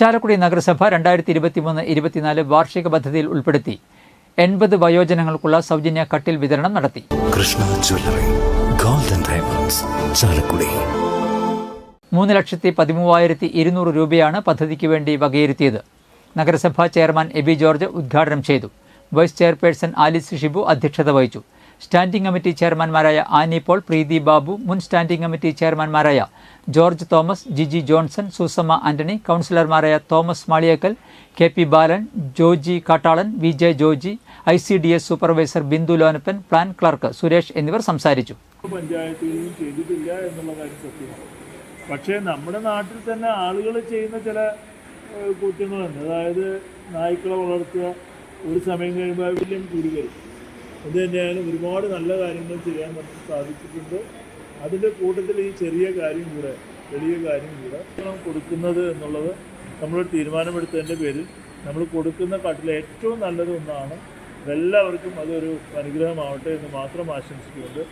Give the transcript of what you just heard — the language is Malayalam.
ചാലക്കുടി നഗരസഭ രണ്ടായിരത്തി ഇരുപത്തിമൂന്ന് ഇരുപത്തിനാല് വാർഷിക പദ്ധതിയിൽ ഉൾപ്പെടുത്തി എൺപത് വയോജനങ്ങൾക്കുള്ള സൗജന്യ കട്ടിൽ വിതരണം നടത്തി. Krishna jewellery golden diamonds Chalakudy. മൂന്ന് ലക്ഷത്തി പതിമൂവായിരത്തി ഇരുന്നൂറ് രൂപയാണ് പദ്ധതിക്ക് വേണ്ടി വകയിരുത്തിയത്. നഗരസഭാ ചെയർമാൻ എബി ജോർജ് ഉദ്ഘാടനം ചെയ്തു. വൈസ് ചെയർപേഴ്സൺ ആലിസ് ഷിബു അധ്യക്ഷത വഹിച്ചു. സ്റ്റാൻഡിംഗ് കമ്മിറ്റി ചെയർമാൻമാരായ ആനി പോൾ പ്രീതി ബാബു മുൻ സ്റ്റാൻഡിംഗ് കമ്മിറ്റി ചെയർമാൻമാരായ George Thomas Jiji Johnson Susamma Antony കൗൺസിലർമാരായ Thomas Maliyekkal K P Balan Joji Kattalan V J Joji I C D S supervisor Bindu Lonappan plan clerk Suresh എന്നിവർ സംസാരിച്ചു. ചെയ്തിട്ടില്ല എന്നുള്ള പക്ഷേ നമ്മുടെ നാട്ടിൽ തന്നെ ആളുകൾ ചെയ്യുന്ന ചില കുറ്റങ്ങളുണ്ട്. അതായത് നായ്ക്കളെ വളർത്തുക ഒരു സമയം കഴിയുമ്പോൾ വലിയ വരും. അത് തന്നെയാണ് ഒരുപാട് നല്ല കാര്യങ്ങൾ ചെയ്യാൻ നമുക്ക് സാധിച്ചിട്ടുണ്ട്. അതിന്റെ കൂട്ടത്തിൽ ഈ ചെറിയ കാര്യം കൂടെ വലിയ കാര്യം കൂടെ കൊടുക്കുന്നത് എന്നുള്ളത് നമ്മൾ തീരുമാനമെടുത്തതിന്റെ പേരിൽ നമ്മൾ കൊടുക്കുന്ന കട്ടിൽ ഏറ്റവും നല്ലത് ഒന്നാണ്. എല്ലാവർക്കും അതൊരു അനുഗ്രഹമാവട്ടെ എന്ന് മാത്രം ആശംസിച്ചുകൊണ്ട്.